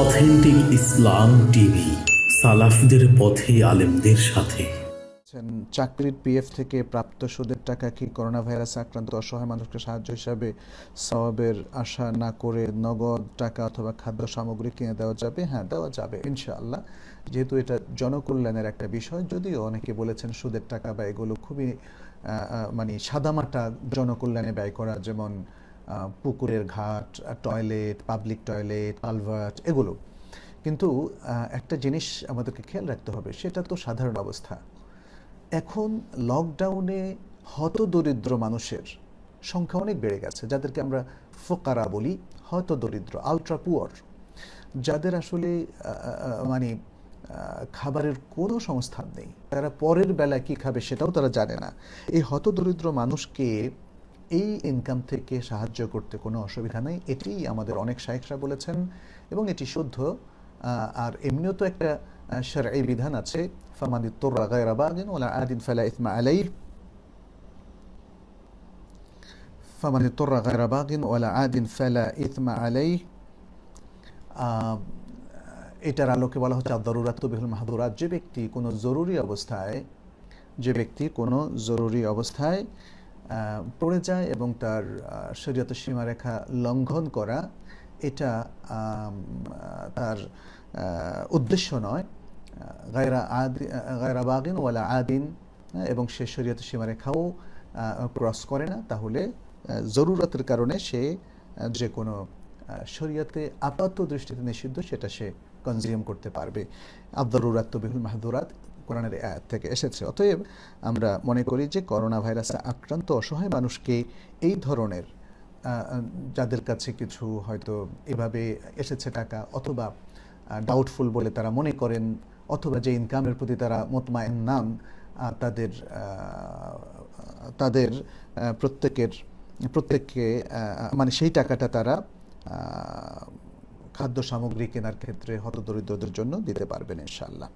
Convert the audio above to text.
Authentic ইসলাম TV, সালাফদের পথে আলেমদের সাথে। চাকরির পিএফ থেকে প্রাপ্ত সুদের টাকা কি করোনা ভাইরাসে আক্রান্ত অসহায় মানুষকে সাহায্য হিসাবে সওয়াবের আশা না করে নগদ টাকা অথবা খাদ্য সামগ্রী কিনে দেওয়া যাবে? হ্যাঁ দেওয়া যাবে, ইনশাআল্লাহ। যেহেতু এটা জনকল্যাণের একটা বিষয়, যদিও অনেকে বলেছেন সুদের টাকা বা এগুলো খুবই মানে সাদামাটা জনকল্যাণে ব্যয় করা, যেমন পুকুরের ঘাট টয়লেট পাবলিক টয়লেট কালভার্ট এগুলো। কিন্তু একটা জিনিস আমাদেরকে খেয়াল রাখতে হবে, সেটা তো সাধারণ অবস্থা। এখন লকডাউনে হতদরিদ্র মানুষের সংখ্যা অনেক বেড়ে গেছে। যাদেরকে আমরা ফোকারা বলি, হতদরিদ্র আলট্রা পুয়ার যাদের আসলে মানে খাবারের কোনো সংস্থান নেই। তারা পরের বেলায় কী খাবে সেটাও তারা জানে না। এই হতদরিদ্র মানুষকে এই ইনকাম থেকে সাহায্য করতে কোনো অসুবিধা নেই। এটি আমাদের অনেক শায়েখরা বলেছেন এবং এটি শুদ্ধ। আর এমনিও তো একটা এই বিধান আছে ফামাদি তোর্রা গায়রা বাগিন ওলা আদিন ফালা ইসমা আলাই ফামাদি তোর্রা গায়রা বাগিন ওলা আদিন ফালা ইসমা আলাই এটার আলোকে বলা হচ্ছে আদরুরাত বিহুল মাহাদুরাত। যে ব্যক্তি কোনো জরুরি অবস্থায়, যে ব্যক্তি কোনো জরুরি অবস্থায় পড়ে যায় এবং তার শরীয়ত সীমারেখা লঙ্ঘন করা এটা তার উদ্দেশ্য নয়। গায়রা আদি গায়রা বাগিন ওয়ালা আদিন হ্যাঁ, এবং সে শরীয়ত সীমারেখাও ক্রস করে না। তাহলে জরুরতের কারণে সে যে কোনো শরীয়তে আপাত দৃষ্টিতে নিষিদ্ধ সেটা সে কনজিউম করতে পারবে। আবদরুরাত তবিহুল মাহদুরাত কোরআনের আয়াত থেকে এসেছে। অতএব আমরা মনে করি যে করোনা ভাইরাসে আক্রান্ত অসহায় মানুষকে এই ধরনের যাদের কাছে কিছু হয়তো এভাবে এসেছে টাকা অথবা ডাউটফুল বলে তারা মনে করেন অথবা যে ইনকামের প্রতি তারা মোতমায়েন নাম তাদের তাদের প্রত্যেকের, প্রত্যেককে মানে সেই টাকাটা তারা খাদ্য সামগ্রী কেনার ক্ষেত্রে হতদরিদ্রদের জন্য দিতে পারবেন ইনশাআল্লাহ।